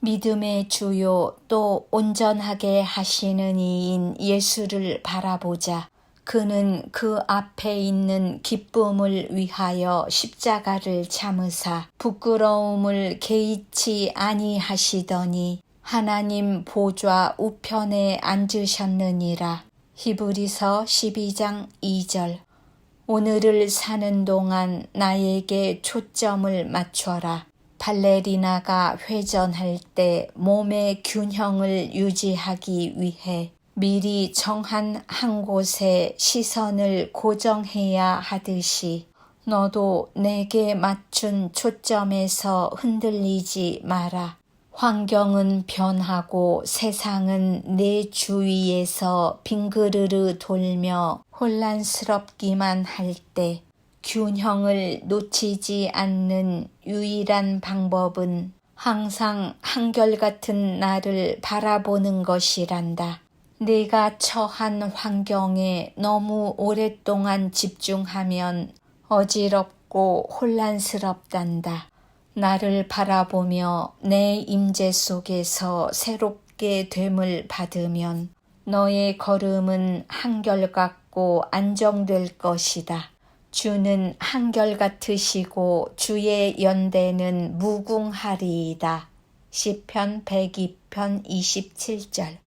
믿음의 주요 또 온전하게 하시는 이인 예수를 바라보자. 그는 그 앞에 있는 기쁨을 위하여 십자가를 참으사 부끄러움을 개의치 아니하시더니 하나님 보좌 우편에 앉으셨느니라. 히브리서 12장 2절 오늘을 사는 동안 나에게 초점을 맞춰라. 발레리나가 회전할 때 몸의 균형을 유지하기 위해 미리 정한 한 곳에 시선을 고정해야 하듯이 너도 내게 맞춘 초점에서 흔들리지 마라. 환경은 변하고 세상은 내 주위에서 빙그르르 돌며 혼란스럽기만 할 때 균형을 놓치지 않는 유일한 방법은 항상 한결같은 나를 바라보는 것이란다. 내가 처한 환경에 너무 오랫동안 집중하면 어지럽고 혼란스럽단다. 나를 바라보며 내 임재 속에서 새롭게 됨을 받으면 너의 걸음은 한결같고 안정될 것이다. 주는 한결같으시고 주의 연대는 무궁하리이다. 시편 102편 27절